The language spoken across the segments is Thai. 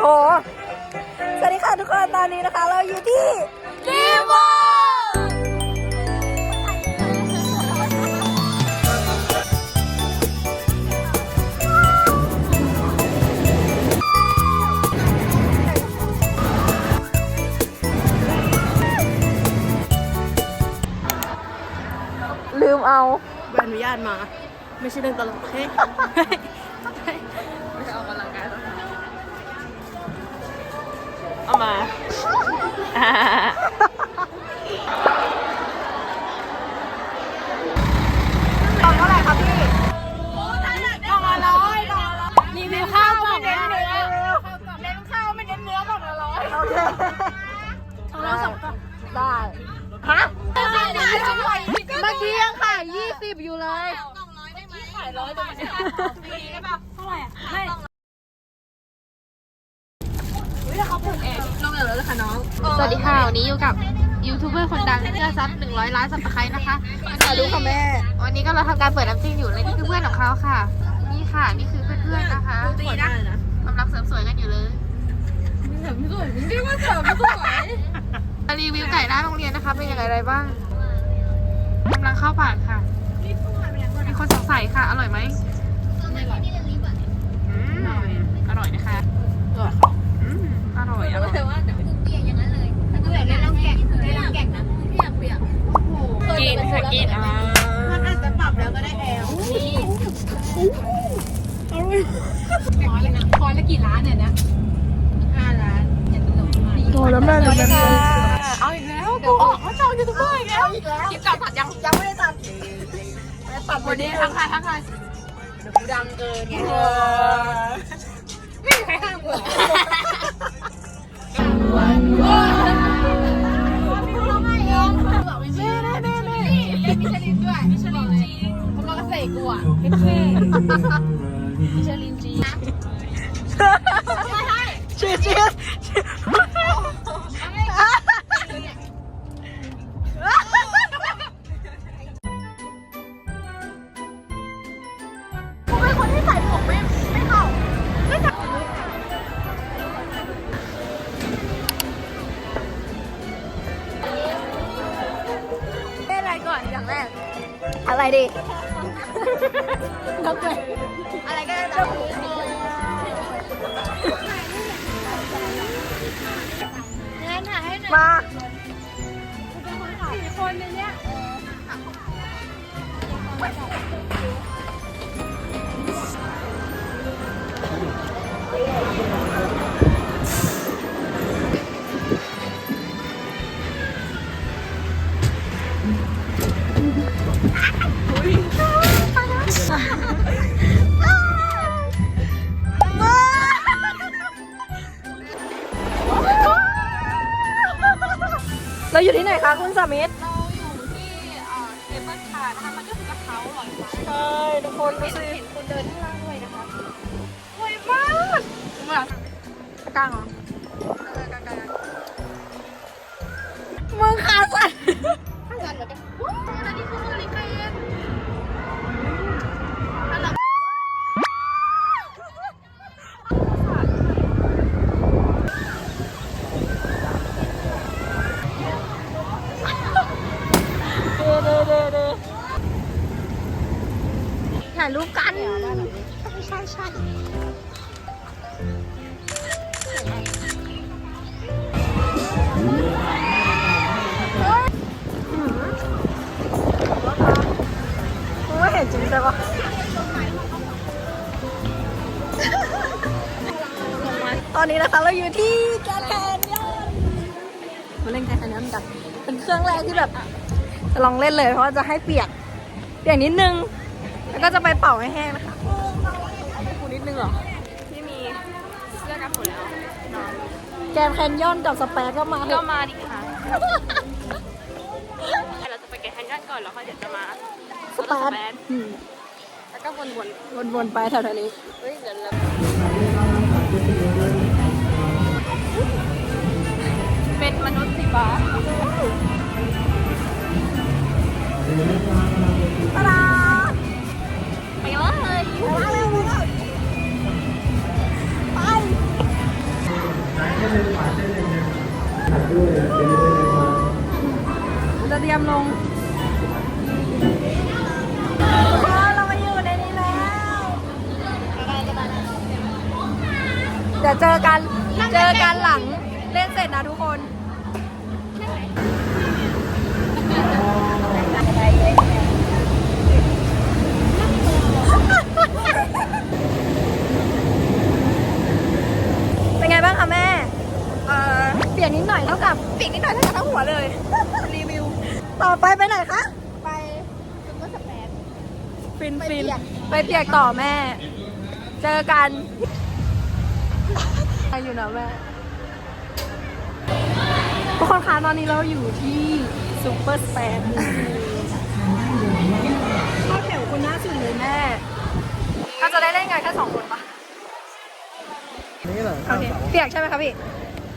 โห สวัสดีค่ะทุกคน ตอนนี้นะคะ เราอยู่ที่ดีวอลืมเอา ใบอนุญาตมา ไม่ใช่เรื่องตลกเฮ้ ตอนเท่าไหร่คะพี่รีวิวข้าวไม่เน้นเนื้อเน้นข้าวไม่เน้นเนื้อบอกละร้อยโอเคของเราสองกล่องได้ฮะเมื่อกี้ยังขายยี่สิบอยู่เลยขายร้อยได้ไหมได้ป่ะเท่าไหร่อะไม่น้องเหลือแล้วค่ะน้อง ส วัสดีค่ะ วันนี้อยู่กับยูทูบเบอร์คนดังเพื่อซับ100ล้านสับตะไคร้นะคะสวัสดีค่ะแม่ วันนี้ก็เราทำการเปิดน้ำจิ้มอยู่เลยนี่คือเพื่อนของเขาค่ะ นี่ค่ะ นี่คือเพื่อนๆนะคะตีได้นะกำลังเสริมสวยกันอยู่เลยเรียกว่าเสริมสวยมารีวิวไก่หน้าโรงเรียนนะคะเป็นยังไงอะไรบ้างกำลังเข้าปากค่ะ มีคนสงสัยค่ะ อร่อยไหมอืมอร่อยนะคะอืมอร่อยอร่อย กินค่ะกินอ่ามันอาจจะปรับแล้วก็ได้แอลคอยละกี่ล้านเนี่ยนะห้าล้านโอ้แล้วแม่เป็นเอาอีกแล้วกูออกเขาจองยูทูบเบอร์อีกแล้วคลิปเก่าตัดยังยังไม่ได้ตัดตัดวันนี้ทักทายทักทายดังเกินไงไม่มีใครห้ามกู ชลินจีเขามาเกษตรกูอะเท่มิชลินจีชื่อชื่อ อะไรดีนกเลยอะไรก็ได้มาเรา ไหนคะคุณสามิธเราอยู่ที่เทเบิลคาร์นะคะ มันก็คือกระเพราอร่อยมากใช่ทุกคนดูสิเห็นคนเดินข้างล่างด้วยนะคะสวยมากกลางเหรอมึงขาสั่นข้างกันเหมือนกันว้าวอันนี้คือเฮอริายรูปกัน ใช่ใช่มึงไม่เห็นจริงใช่ปะตอนนี้นะคะเราอยู่ที่แกรนด์แคนยอนมาเล่นแกรนด์แคนยอนกันเป็นเครื่องแรกที่แบบจะลองเล่นเลยเพราะว่าจะให้เปียกเปียกนิดนึง แล้วก็จะไปเป่าให้แห้งนะคะกูนิดนึงเหรอ ที่มีเสื้อกันฝนแล้วแกรนด์แคนยอนกับสเปซก็มาเถก็อะมาดิค่ะเราจะไปแกะแคนยอนก่อนแล้วค่อยเดี๋ยวจะมาสเปซอืมแล้วก็วนวนๆไปแถวๆนี้ ๆเฮ้ยเดี๋ยวเราเป็นมนุษย์สีฟ้า กต่อแม่ เจอกันไปอยู่นะแม่ทุกคนคะตอนนี้เราอยู่ที่ซูเปอร์สเปนเข้าแถวคนหน้าสุดเลยแม่เราจะได้เล่นงานแค่สองคนปะนี่เหรอโอเคเปียกใช่ไหมคะพี่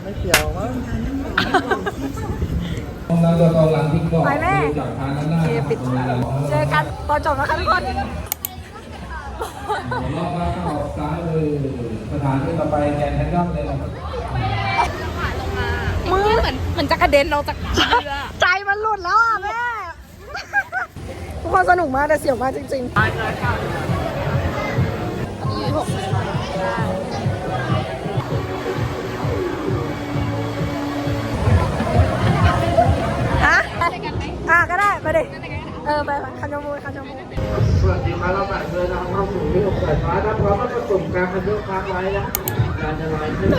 ไม่เกี่ยวมั้งเราจะเอาหลังที่ก่อนไปแม่จากทางด้านหน้าโอเคปิดเจอกันตอนจบนะคะทุกคน รอบล่างเข้าซ้ายเลยสถานที่ต่อไปแกนแคนยอนเลยนะครับมือเหมือนเหมือนจะกระเด็นเราจากเรือใจมันหลุดแล้วอะแม่ทุกคนสนุกมากแต่เสียวมากจริงๆฮะอะก็ได้ไปดิ เออไปไปคันโยมูคันโยมูสวัสดีครับเราบัตรเดินทางเข้าสู่ที่อกสายฟ้าถ้าพร้อมก็กระตุ่มการคันโยกค้างไว้นะการจะลอยขึ้น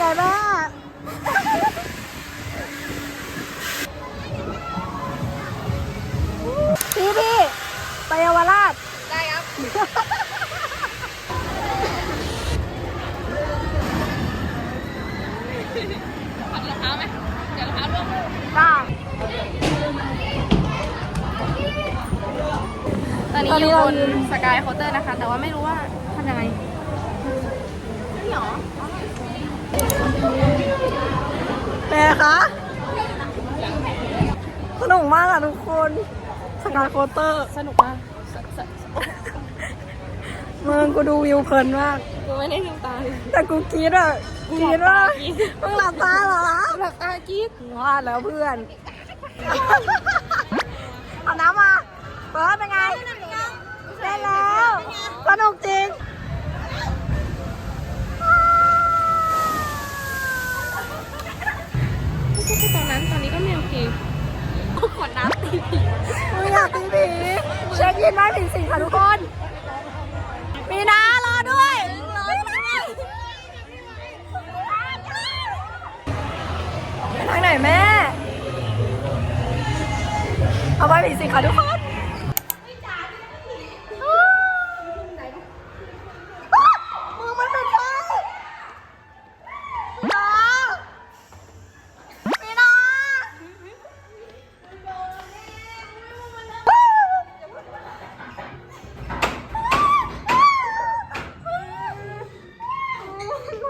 ม่เป็นไงแม่พี่พี่ไปเยาวราช ได้ครับถอดรองเท้าไหมเดี๋ยวรองเท้าร่วงได้ตอนนี้ตอนนี้อยู่เราบนสกายเคาน์เตอร์นะคะ แต่ว่าไม่รู้ว่าทำยังไง แม่คะ สนุกมากอะทุกคนสกายโคเตอร์ สนุกมากเมืองกูดูวิวเพลินมาก กูไม่ได้ลืมตาเลยแต่กูกรีดอะกรีดว่ามึงหลับตาเหรอหลับตากรีดว่าแล้วเพื่อน เอาน้ำมาเปิดเป็นไงได้แล้ว สนุกจริง ตอนนั้นตอนนี้ก็ไม่โอเคขวดน้ำตีผีมึงอยากตีผีเช็คยินไว้ผิดสิ่งค่ะทุกคนมีนารอด้วยรอด้วยไปทางไหนแม่ เอาไว้ผิดสิ่งค่ะทุกคน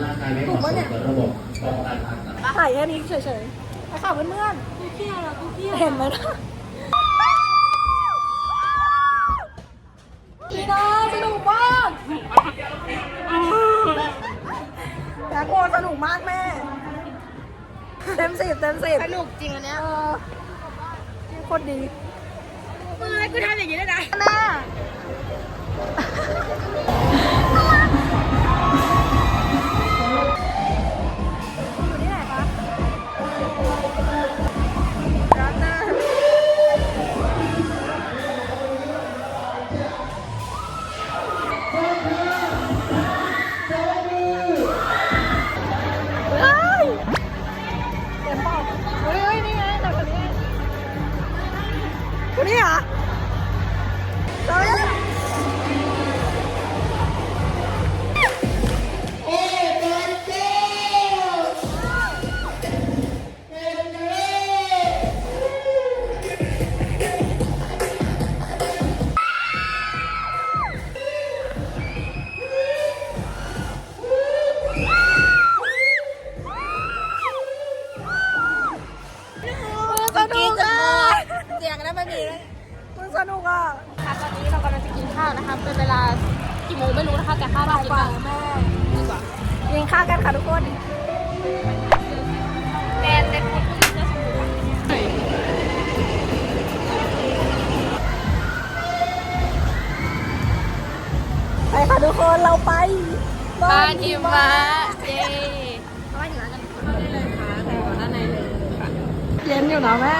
รีระร่างกายไม่เหมาะสมกับระบบป้องกันผ่าตัดถ่ายแค่นี้เฉยๆไปค่ะเพื่อนๆกูเพี้ยแล้วกูเพี้ยเห็นไหมนะพี่นาสนุกมากแล้โกสนุกมากแม่ เต็มสิบเต็มสิบสนุกจริงอันเนี้ยเออโคตรดีมึงอะไรกูทำอย่างนี้ได้ไงแม่ บ้านหิมะเย้เย็นอยู่นะแม่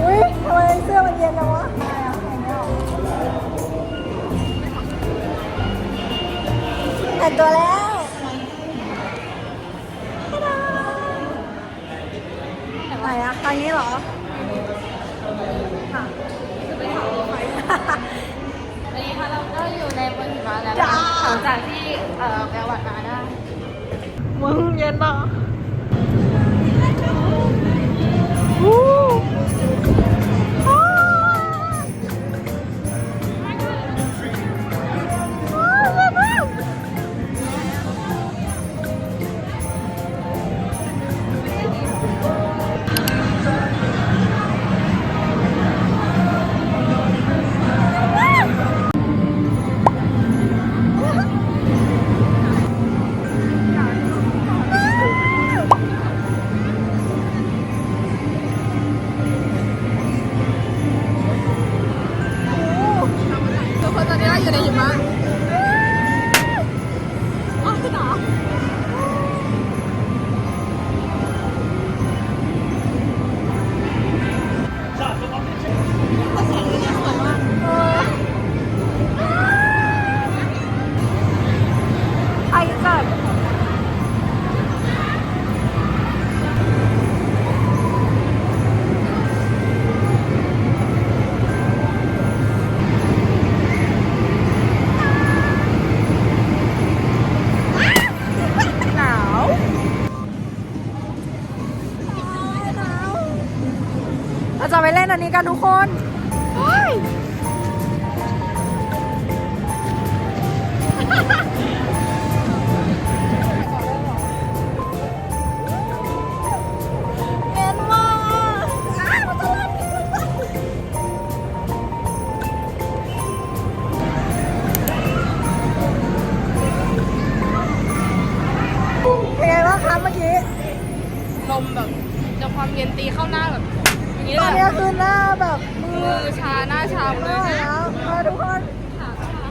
อุ้ยทำไมเสื้อมันเย็นจังวะแต่งตัวแล้วไหนอะทางนี้เหรอ จาหลังจากที่เอ่อแปลวัดมาได้มึงเย็นป่ะ นอันนี้กันทุกคนเฮ้ยเย็นมากอ้าวมันจะเล่นเป็นไงบ้างคะเมื่อกี้ ลมแบบจะความเย็นตีเข้าหน้าแบบี้ตอนนี้คือหน้าแบบมือชาหน้าชามดเลยนะแล้วเอทุกคน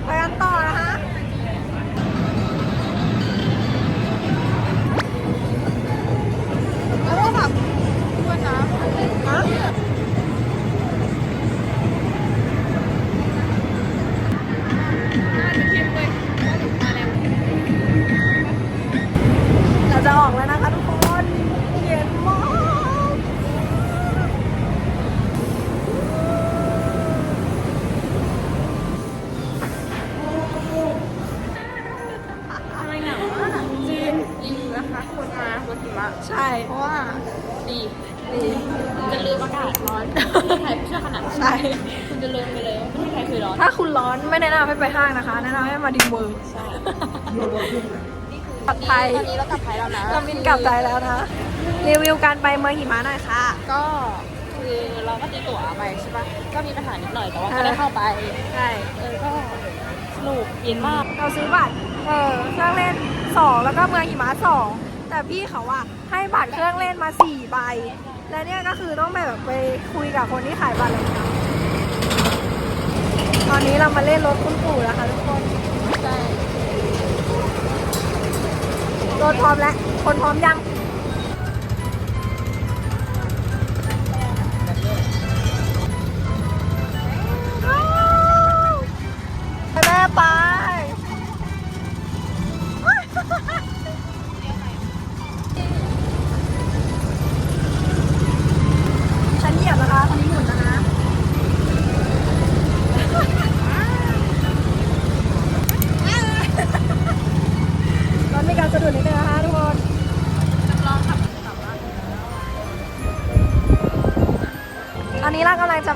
ไปกันต่อนะคะแล้วก็แบบอ้วนนะฮะเราจะออกแล้วนะคะ ร้อนถ้าคุณร้อนไม่แนะนำให้ไปห้างนะคะ แนะนำให้มาดิมเวิร์ใช่กลับไทยตอนนี้เรากลับไทยแล้วนะเราบินกลับไทยแล้วนะ รีวิวการไปเมืองหิมะหน่อยค่ะ ก็คือเราก็ตีตั๋วไปใช่ปะก็มีปัญหานิดหน่อยแต่ว่าก็ได้เข้าไป ใช่ เออ ก็สนุกเย็นมาก เราซื้อบัตร เออ เครื่องเล่นสองแล้วก็เมืองหิมะสองแต่พี่เขาว่าให้บัตรเครื่องเล่นมาสี่ใบ และเนี่ยก็คือต้องไปแบบไปคุยกับคนที่ขายบัตรอะไรอย่างเงี้ย ตอนนี้เรามาเล่นรถคุณปู่แล้วค่ะทุกคนใช่รถพร้อมแล้ว คนพร้อมยัง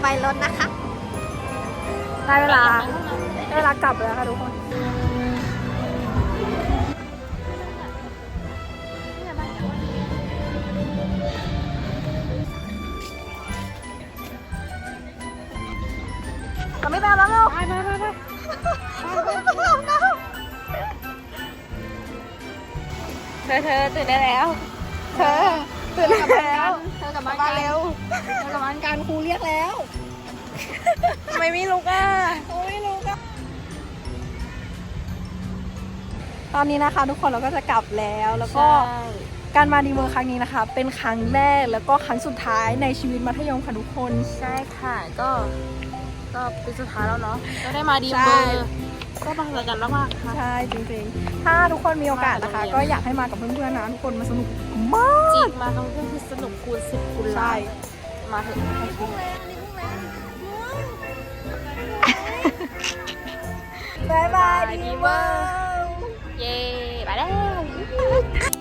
เรากำลังจะไปรถนะคะ ได้เวลาได้เวลากลับแล้วค่ะทุกคนเราไม่ไปแล้วเร็วไปไปไปไปเธอเธอตื่นได้แล้ว เธอ ตื่นได้แล้วเธอกลับมาบ้านเร็วเธอกลับบ้านการครูเรียกแล้วทำไมไม่ลุกอะครูไม่ลุกอะตอนนี้นะคะทุกคนเราก็จะกลับแล้วแล้วก็การมาดีเวอร์ครั้งนี้นะคะ เป็นครั้งแรกแล้วก็ครั้งสุดท้ายในชีวิตมัธยมค่ะทุกคน ใช่ค่ะก็ ก็เป็นสุดท้ายแล้วเนาะก็ได้มาดีใช่เบอร์ ก็ประทับใจมากๆค่ะใช่จริงๆ ถ้าทุกคนมีโอกาสนะคะ ก็อยากให้มากับเพื่อนๆนะทุกคนมาสนุกมากจริงมาทั้งเพื่อนคือสนุกคูณสิบคูณล้าใช่นมาเถอะให้คุ้มบายบายดีเวอร์เย้ไปแล้ว